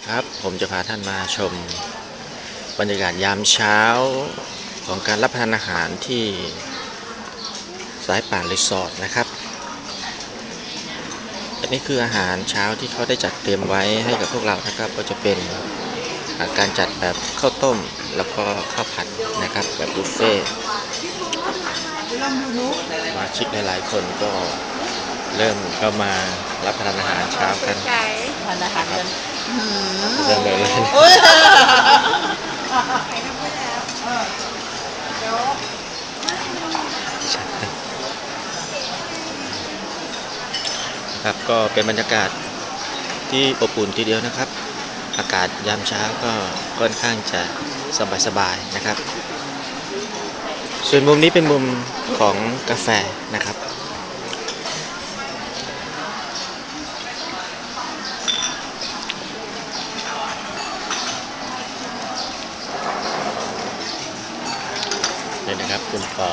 ครับผมจะพาท่านมาชมบรรยากาศยามเช้าของการรับประทานอาหารที่สายป่านรีสอร์ทนะครับ อันนี้คืออาหารเช้าที่เขาได้จัดเตรียมไว้ให้กับพวกเรานะครับ ก็จะเป็นาการจัดแบบข้าวต้มแล้วก็ข้าวผัดนะครับแบบบุฟเฟ่สมาชิกหลายๆคนก็เริ่มเข้ามารับประทานอาหารเช้ากัน ไก่ทานอาหารกันเริ่มเลย โอ้ยไก่ทำไว้แล้วเดี๋ยวครับก็เป็นบรรยากาศที่อบอุ่นทีเดียวนะครับ อากาศยามเช้าก็ค่อนข้างจะสบายๆนะครับ ส่วนมุมนี้เป็นมุมของกาแฟนะครับ นี่นะครับคุณปอ